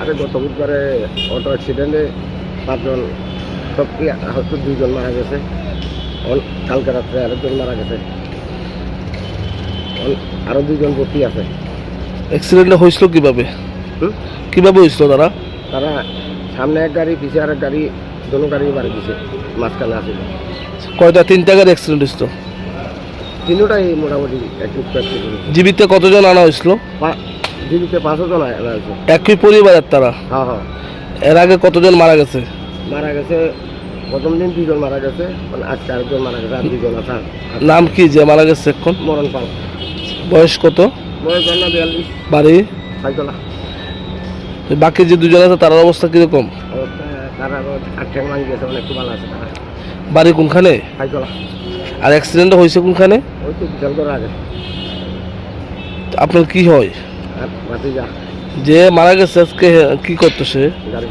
বুধবারে গত বুধবারে অটো অ্যাক্সিডেন্টে পাঁচজন সব কি হয়তো দুইজন মারা গেছে। কালকে রাত্রে আরেকজন মারা গেছে। অন- আরও দুইজন ভর্তি আছে। অ্যাক্সিডেন্টটা হয়েছিল কীভাবে? কীভাবে হয়েছিল তারা? তারা সামনে এক গাড়ি পিছিয়ে আর এক গাড়ি দুটো গাড়ি মারি দিছে মাঝখানে আসিল কয়টা? তিনটা গাড়ি অ্যাক্সিডেন্ট হয়েছিল? তিনটাই মোটামুটি জীবিত কতজন আনা হয়েছিল? জীবিতে পাঁচশো জন হয়েছে একই পরিবারের তারা? হ্যাঁ হ্যাঁ। এর আগে কতজন মারা গেছে? মারা গেছে প্রথম দিন দুজন মারা গেছে মানে আজকে আরেকজন মারা গেছে আর দুজন আছে। নাম কি যে মারা গেছে এখন? মরণ পাল। বয়স কত? বয়স জন্ম বিয়াল্লিশ। বাড়ি? সাইকলা বাকি যে দুজন আছে তার অবস্থা কীরকম? আছে তারা। বাড়ি কোনখানে? আর অ্যাক্সিডেন্ট হয়েছে কোনখানে? আপনার কি হয়? যা যে মারা গেছে আজকে কি করতো সে গাড়ি